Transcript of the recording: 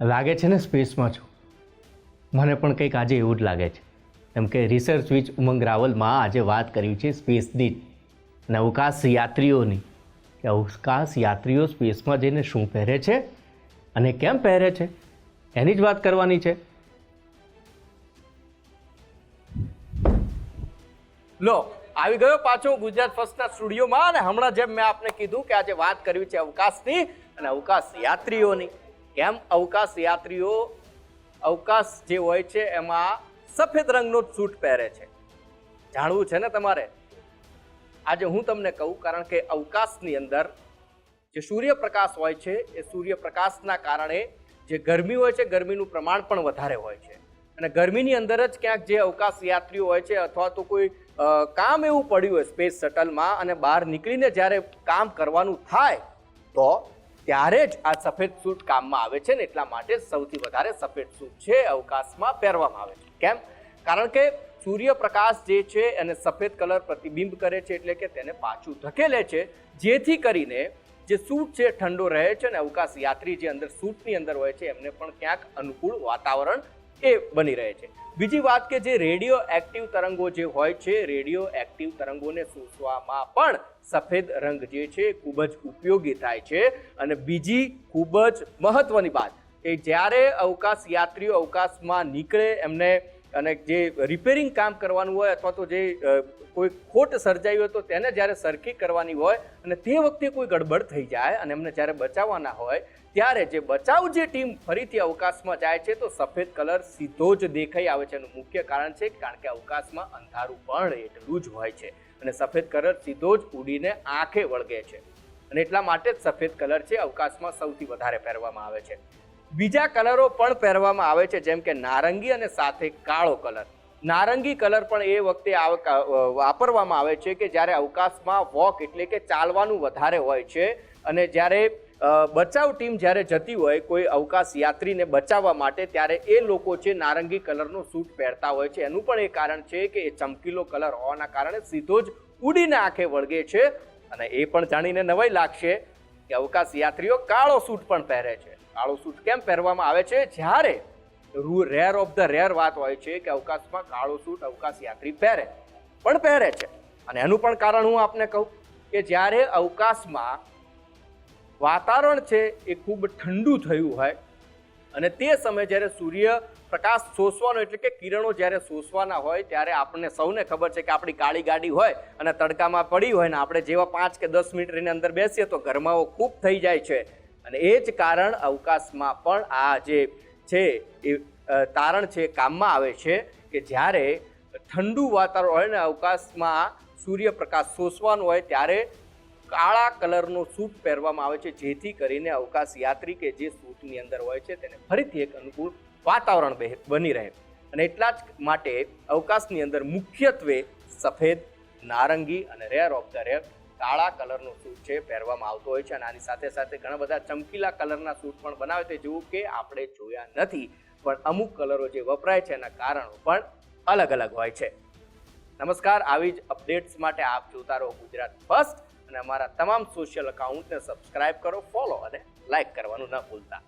લાગે છે ને સ્પેસમાં છું. મને પણ કંઈક આજે એવું જ લાગે છે. કેમ કે રિસર્ચ વિચ ઉમંગ રાવલમાં આજે વાત કરવી છે સ્પેસની અને અવકાશ યાત્રીઓની. કે અવકાશ યાત્રીઓ સ્પેસમાં જઈને શું પહેરે છે અને કેમ પહેરે છે? એની જ વાત કરવાની છે. લો, આવી ગયો પાછો ગુજરાત ફર્સ્ટના સ્ટુડિયોમાં અને હમણાં જેમ મેં આપને કીધું કે આજે વાત કરવી છે અવકાશની અને અવકાશ યાત્રીઓની. કેમ અવકાશ યાત્રીઓ, અવકાશ જે હોય છે એમાં સફેદ રંગનો જ સૂટ પહેરે છે. જાણવું છે ને તમારે? આજે હું તમને કહું કારણ કે અવકાશની અંદર જે સૂર્યપ્રકાશ હોય છે, એ સૂર્યપ્રકાશના કારણે જે ગરમી હોય છે, ગરમીનું પ્રમાણ પણ વધારે હોય છે. અને ગરમીની અંદર જ ક્યાંક જે અવકાશ યાત્રીઓ હોય છે અથવા તો કોઈ કામ એવું પડ્યું હોય સ્પેસ શટલમાં અને બહાર નીકળીને જ્યારે કામ કરવાનું થાય, તો ત્યારે જ આ સફેદ સૂટ કામમાં આવે છે ને એટલા માટે સૌથી વધારે સફેદ સૂટ છે અવકાશમાં પહેરવામાં આવે છે. કેમ? કારણ કે સૂર્યપ્રકાશ જે છે એને સફેદ કલર પ્રતિબિંબ કરે છે એટલે કે તેને પાછું ધકેલે છે, જેથી કરીને જે સૂટ છે ઠંડો રહે છે અને અવકાશ યાત્રી જે અંદર સૂટની અંદર હોય છે એમને પણ ક્યાંક અનુકૂળ વાતાવરણ એ બની રહે છે. બીજી વાત કે જે રેડિયો એક્ટિવ તરંગો જે હોય છે, રેડિયો એક્ટિવ તરંગોને શોષવામાં પણ સફેદ રંગ જે છે ખૂબ જ ઉપયોગી થાય છે. અને બીજી ખૂબ જ મહત્વની વાત કે જ્યારે અવકાશ યાત્રીઓ અવકાશમાં નીકળે, એમને અને જે રિપેરિંગ કામ કરવાનું હોય અથવા તો જે કોઈ ખોટ સર્જાઈ હોય તો તેને જ્યારે સરખી કરવાની હોય અને તે વખતે કોઈ ગડબડ થઈ જાય અને એમને જ્યારે બચાવવાના હોય, ત્યારે જે બચાવ જે ટીમ ફરીથી અવકાશમાં જાય છે તો સફેદ કલર સીધો જ દેખાઈ આવે છે. એનું મુખ્ય કારણ છે કારણ કે અવકાશમાં અંધારું પણ એટલું જ હોય છે અને સફેદ કલર સીધો જ ઉડીને આંખે વળગે છે અને એટલા માટે જ સફેદ કલર છે અવકાશમાં સૌથી વધારે પહેરવામાં આવે છે. બીજા કલરો પણ પહેરવામાં આવે છે, જેમ કે નારંગી અને સાથે કાળો કલર. નારંગી કલર પણ એ વખતે વાપરવામાં આવે છે કે જ્યારે અવકાશમાં વોક એટલે કે ચાલવાનું વધારે હોય છે અને જ્યારે બચાવ ટીમ જ્યારે જતી હોય, કોઈ અવકાશ યાત્રીને બચાવવા માટે, ત્યારે એ લોકો છે નારંગી કલરનો સૂટ પહેરતા હોય છે, એનું પણ એ કારણ છે કે એ ચમકીલો કલર હોવાના કારણે સીધો જ ઉડીને આંખે વળગે છે અને એ પણ જાણીને નવાઈ લાગશે કે અવકાશ યાત્રીઓ કાળો સૂટ પણ પહેરે છે. કાળો સૂટ કેમ પહેરવામાં આવે છે? જ્યારે રેર ઓફ ધ રેર વાત હોય છે કે અવકાશમાં કાળો સૂટ અવકાશ યાત્રી પહેરે, પણ પહેરે છે. અને એનું પણ કારણ હું આપને કહું કે જ્યારે અવકાશમાં વાતાવરણ છે એ ખૂબ ઠંડુ થયું હોય અને તે સમયે જ્યારે સૂર્ય પ્રકાશ શોષવાનો એટલે કે કિરણો જ્યારે શોષવાના હોય ત્યારે આપણને સૌને ખબર છે કે આપણી કાળી ગાડી હોય અને તડકામાં પડી હોય ને આપણે જેવા પાંચ કે દસ મીટરની અંદર બેસીએ તો ગરમાવો ખૂબ થઈ જાય છે. અને એ જ કારણ અવકાશમાં પણ આ જે છે એ તારણ છે કામમાં આવે છે કે જ્યારે ઠંડુ વાતાવરણ હોય ને અવકાશમાં સૂર્યપ્રકાશ શોષવાનો હોય ત્યારે કાળા કલરનો સૂટ પહેરવામાં આવે છે, જેથી કરીને અવકાશ યાત્રી કે જે સૂટની અંદર હોય છે તેને ફરીથી એક અનુકૂળ વાતાવરણ બની રહે. અને એટલા જ માટે અવકાશની અંદર મુખ્યત્વે સફેદ, નારંગી અને રેર ઓફ ધ રેર કાળા કલરનો સૂટ છે પહેરવામાં આવતો હોય છે. અને આની સાથે સાથે ઘણા બધા ચમકીલા કલરના સૂટ પણ બનાવે છે, જેવું કે આપણે જોયા નથી. પણ અમુક કલરો જે વપરાય છે એના કારણો પણ અલગ અલગ હોય છે. નમસ્કાર, આવી જ અપડેટ્સ માટે આપ જોતા રહો ગુજરાત ફર્સ્ટ અને અમારા તમામ સોશિયલ અકાઉન્ટને સબસ્ક્રાઇબ કરો ફોલો અને લાઇક કરવાનું ન ભૂલતા.